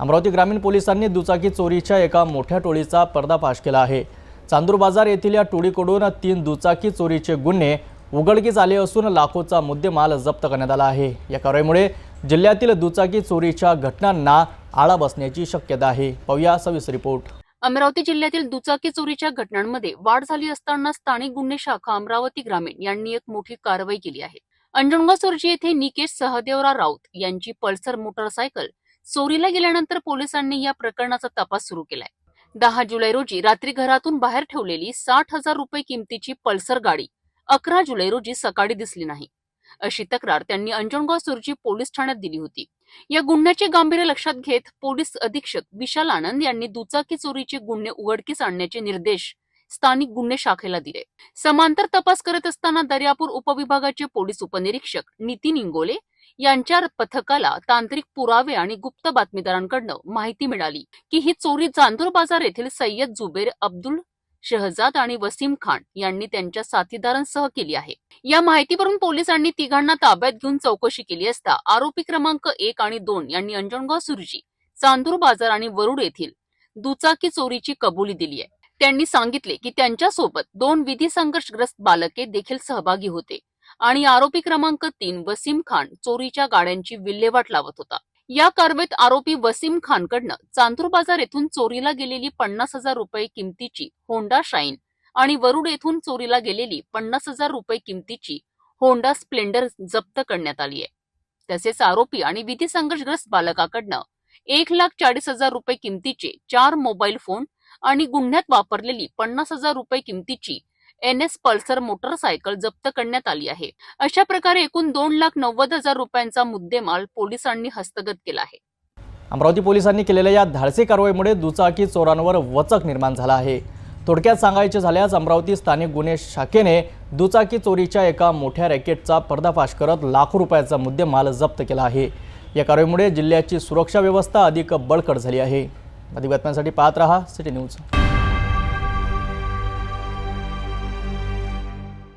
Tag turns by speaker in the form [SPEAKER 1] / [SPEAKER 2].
[SPEAKER 1] अमरावती ग्रामीण पोलिसांनी दुचाकी चोरीच्या एका मोठ्या टोळीचा पर्दाफाश केला आहे. चांदूर बाजार येथील या टोळीकडून तीन दुचाकी चोरीचे गुन्हे उघडकीस आले असून लाखोचा मुद्देमाल जप्त करण्यात आला आहे. या कारवाईमुळे जिल्ह्यातील दुचाकी चोरीच्या घटनांना आळा बसण्याची शक्यता आहे. पाहूया सविस रिपोर्ट.
[SPEAKER 2] अमरावती जिल्ह्यातील दुचाकी चोरीच्या घटनांमध्ये वाढ झाली असताना स्थानिक गुन्हे शाखा अमरावती ग्रामीण यांनी एक मोठी कारवाई केली आहे. अंजनगाव सोरजी येथे निकेश सहदेवराव राऊत यांची पल्सर मोटरसायकल चोरीला गेल्यानंतर पोलिसांनी या प्रकरणाचा तपास सुरू केलाय. दहा जुलै रोजी रात्री घरातून बाहेर ठेवलेली साठ हजार रुपये किमतीची पल्सर गाडी अकरा जुलै रोजी सकाळी दिसली नाही. अशी तक्रार त्यांनी अंजनगाव सुरजी पोलीस ठाण्यात दिली होती. या गुन्ह्याचे गांभीर्य लक्षात घेत पोलीस अधीक्षक विशाल आनंद यांनी दुचाकी चोरीचे गुन्हे उघडकीस आणण्याचे निर्देश स्थानिक गुन्हे शाखेला दिले. समांतर तपास करत असताना दर्यापूर उपविभागाचे पोलीस उपनिरीक्षक नितीन इंगोले यांच्या पथकाला तांत्रिक पुरावे आणि गुप्त बातमीदारांकडनं माहिती मिळाली की ही चोरी चांदूर बाजार येथील सय्यद जुबेर अब्दुल शहजाद आणि वसीम खान यांनी त्यांच्या साथीदारांसह केली आहे. या माहितीवरून पोलिसांनी तिघांना ताब्यात घेऊन चौकशी केली असता आरोपी क्रमांक एक आणि दोन यांनी अंजनगाव सुरजी चांदूर बाजार आणि वरुड येथील दुचाकी चोरीची कबुली दिली आहे. त्यांनी सांगितले की त्यांच्यासोबत दोन विधी संघर्षग्रस्त बालके देखील सहभागी होते. आणि आरोपी क्रमांक तीन वसीम खान चोरीच्या गाड्यांची विल्हेवाट लावत होता. या कारवाईत आरोपी वसीम खानकडनं चांदूर बाजार येथून चोरीला गेलेली पन्नास हजार रुपये किमतीची होंडा शाईन आणि वरुड येथून चोरीला गेलेली पन्नास हजार रुपये किमतीची होंडा स्प्लेंडर जप्त करण्यात आली आहे. तसेच आरोपी आणि विधी संघर्षग्रस्त बालकाकडनं एक लाख चाळीस हजार रुपये किमतीचे चार मोबाईल फोन आणि गुन्ह्यात वापरलेली पन्नास हजार रुपये किमतीची एन एस पल्सर मोटरसायकल जप्त करण्यात आली आहे. अशा प्रकारे एकूण दोन लाख नव्वद हजार रुपयांचा मुद्देमाल पोलिसांनी हस्तगत केला आहे.
[SPEAKER 1] अमरावती पोलिसांनी केलेल्या या धाडसी कारवाईमुळे दुचाकी चोरांवर वचक निर्माण झाला आहे. थोडक्यात सांगायचे झाल्यास अमरावती स्थानिक गुन्हे शाखेने दुचाकी चोरीच्या एका मोठ्या रॅकेटचा पर्दाफाश करत लाखो रुपयाचा मुद्देमाल जप्त केला आहे. या कारवाईमुळे जिल्ह्याची सुरक्षा व्यवस्था अधिक बळकट झाली आहे. अधिक बातम्यांसाठी पाहत रहा सिटी न्यूज.